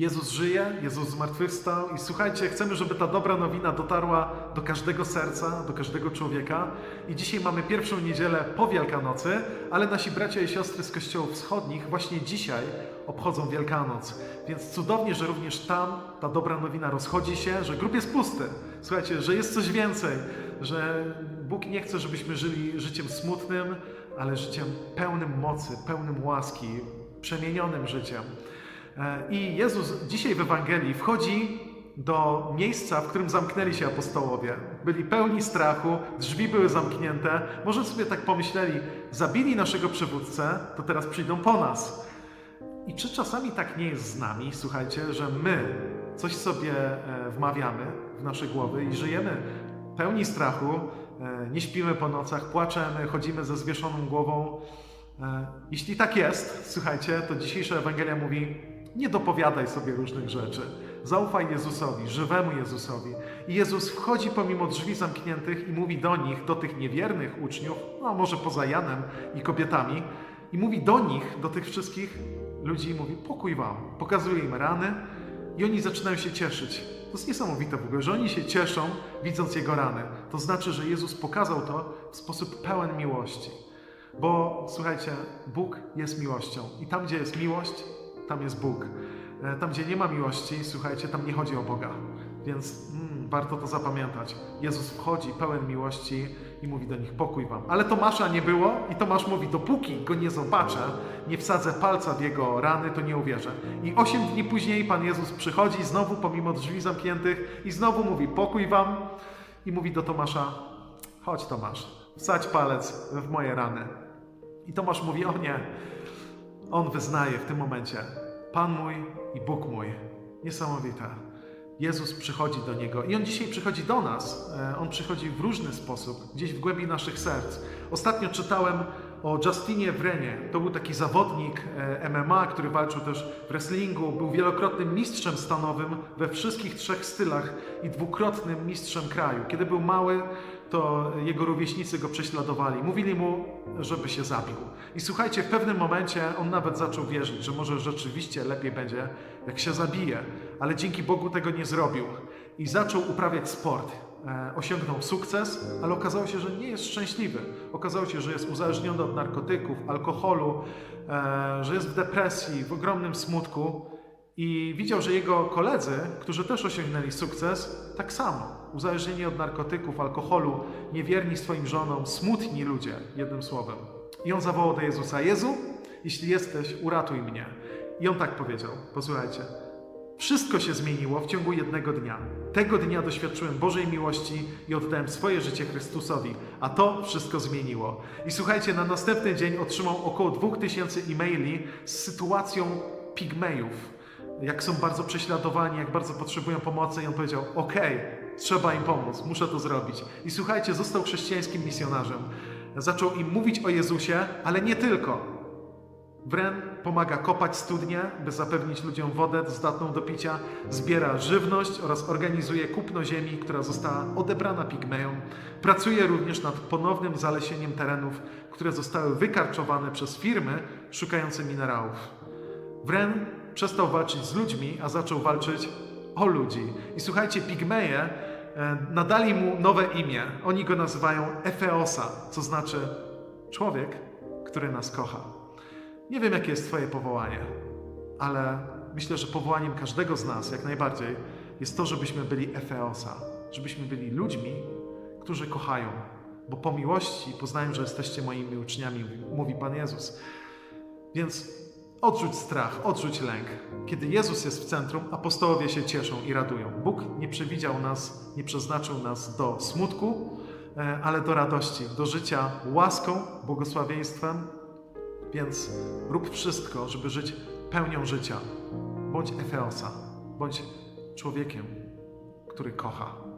Jezus żyje, Jezus zmartwychwstał i słuchajcie, chcemy, żeby ta dobra nowina dotarła do każdego serca, do każdego człowieka. I dzisiaj mamy pierwszą niedzielę po Wielkanocy, ale nasi bracia i siostry z kościołów wschodnich właśnie dzisiaj obchodzą Wielkanoc. Więc cudownie, że również tam ta dobra nowina rozchodzi się, że grób jest pusty. Słuchajcie, że jest coś więcej, że Bóg nie chce, żebyśmy żyli życiem smutnym, ale życiem pełnym mocy, pełnym łaski, przemienionym życiem. E, I Jezus dzisiaj w Ewangelii wchodzi do miejsca, w którym zamknęli się apostołowie. Byli pełni strachu, drzwi były zamknięte. Może sobie tak pomyśleli, zabili naszego przywódcę, to teraz przyjdą po nas. I czy czasami tak nie jest z nami, słuchajcie, że my coś sobie e, wmawiamy w nasze głowy i żyjemy pełni strachu, e, nie śpimy po nocach, płaczemy, chodzimy ze zwieszoną głową. Jeśli tak jest, słuchajcie, to dzisiejsza Ewangelia mówi: nie dopowiadaj sobie różnych rzeczy. Zaufaj Jezusowi, żywemu Jezusowi. I Jezus wchodzi pomimo drzwi zamkniętych i mówi do nich, do tych niewiernych uczniów, no może poza Janem i kobietami, i mówi do nich, do tych wszystkich ludzi, mówi: pokój wam. Pokazuje im rany i oni zaczynają się cieszyć. To jest niesamowite w ogóle, że oni się cieszą, widząc jego rany. To znaczy, że Jezus pokazał to w sposób pełen miłości. Bo słuchajcie, Bóg jest miłością i tam, gdzie jest miłość, tam jest Bóg. E, Tam, gdzie nie ma miłości, słuchajcie, tam nie chodzi o Boga. Więc mm, warto to zapamiętać. Jezus wchodzi pełen miłości i mówi do nich: pokój wam. Ale Tomasza nie było i Tomasz mówi: dopóki go nie zobaczę, nie wsadzę palca w jego rany, to nie uwierzę. I osiem dni później Pan Jezus przychodzi znowu pomimo drzwi zamkniętych i znowu mówi: pokój wam. I mówi do Tomasza: chodź Tomasz, wsadź palec w moje rany. I Tomasz mówi: o nie. On wyznaje w tym momencie: Pan mój i Bóg mój. Niesamowite. Jezus przychodzi do niego i on dzisiaj przychodzi do nas. E, On przychodzi w różny sposób, gdzieś w głębi naszych serc. Ostatnio czytałem o Justinie Wrenie. To był taki zawodnik e, MMA, który walczył też w wrestlingu. Był wielokrotnym mistrzem stanowym we wszystkich trzech stylach i dwukrotnym mistrzem kraju. Kiedy był mały, to jego rówieśnicy go prześladowali. Mówili mu, żeby się zabił. I słuchajcie, w pewnym momencie on nawet zaczął wierzyć, że może rzeczywiście lepiej będzie, jak się zabije. Ale dzięki Bogu tego nie zrobił. I zaczął uprawiać sport. E, osiągnął sukces, ale okazało się, że nie jest szczęśliwy. Okazało się, że jest uzależniony od narkotyków, alkoholu, e, że jest w depresji, w ogromnym smutku. I widział, że jego koledzy, którzy też osiągnęli sukces, tak samo. Uzależnieni od narkotyków, alkoholu, niewierni swoim żonom, smutni ludzie, jednym słowem. I on zawołał do Jezusa: Jezu, jeśli jesteś, uratuj mnie. I on tak powiedział: Posłuchajcie, wszystko się zmieniło w ciągu jednego dnia. Tego dnia doświadczyłem Bożej miłości i oddałem swoje życie Chrystusowi, a to wszystko zmieniło. I słuchajcie, na następny dzień otrzymał około 2000 e-maili z sytuacją pigmejów jak są bardzo prześladowani, jak bardzo potrzebują pomocy i on powiedział, okej, trzeba im pomóc, muszę to zrobić. I słuchajcie, został chrześcijańskim misjonarzem. Zaczął im mówić o Jezusie, ale nie tylko. Wren pomaga kopać studnie, by zapewnić ludziom wodę zdatną do picia, zbiera żywność oraz organizuje kupno ziemi, która została odebrana pigmejom. Pracuje również nad ponownym zalesieniem terenów, które zostały wykarczowane przez firmy szukające minerałów. Wren przestał walczyć z ludźmi, a zaczął walczyć o ludzi. I słuchajcie, pigmeje e, nadali mu nowe imię. Oni go nazywają Efeosa, co znaczy człowiek, który nas kocha. Nie wiem, jakie jest Twoje powołanie, ale myślę, że powołaniem każdego z nas, jak najbardziej, jest to, żebyśmy byli Efeosa, żebyśmy byli ludźmi, którzy kochają, bo po miłości poznają, że jesteście moimi uczniami, mówi Pan Jezus. Więc odrzuć strach, odrzuć lęk. Kiedy Jezus jest w centrum, apostołowie się cieszą i radują. Bóg nie przewidział nas, nie przeznaczył nas do smutku, e, ale do radości, do życia łaską, błogosławieństwem. Więc rób wszystko, żeby żyć pełnią życia. Bądź Efeosa, bądź człowiekiem, który kocha.